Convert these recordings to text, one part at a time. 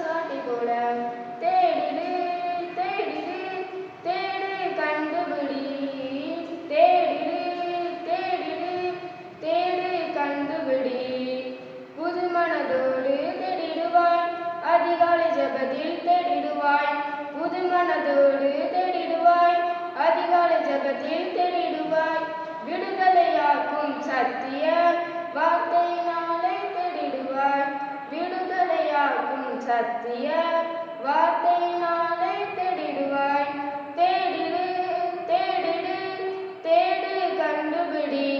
சாட்டி கூட தேடிடு தேடிடு தேடு கண்டுபிடி. தேடிடு தேடிடு தேடு கண்டுபிடி. புது தேடிடுவாய் அதிகாலை ஜபத்தில் தேடிடுவாய். புதுமனதோடு தேடிடுவாய் அதிகாலை ஜபத்தில் தேடிடுவாய். விடுதலையாக்கும் சத்திய சத்திய வார்த்தை நாளை தேடிடுவாய். தேடிடு தேடிடு தேடு கண்டுபிடி.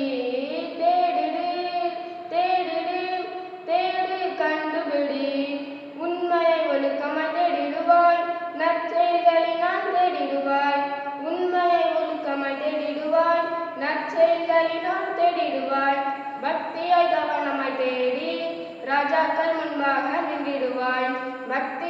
தேடிடு தேடிடு தேடு கண்டுபிடி. உண்மையை ஒழுக்கமாய் தேடிடுவாய். நற்செய்களை நான் தேடிடுவாய். உண்மையை ஒழுக்கமாய் தேடிடுவாய். நற்செய்களை நான் தேடிடுவாய். பக்தியாய் கவனமாய் தேடி ಬಿಡುವಾಳ್ ಭಟ್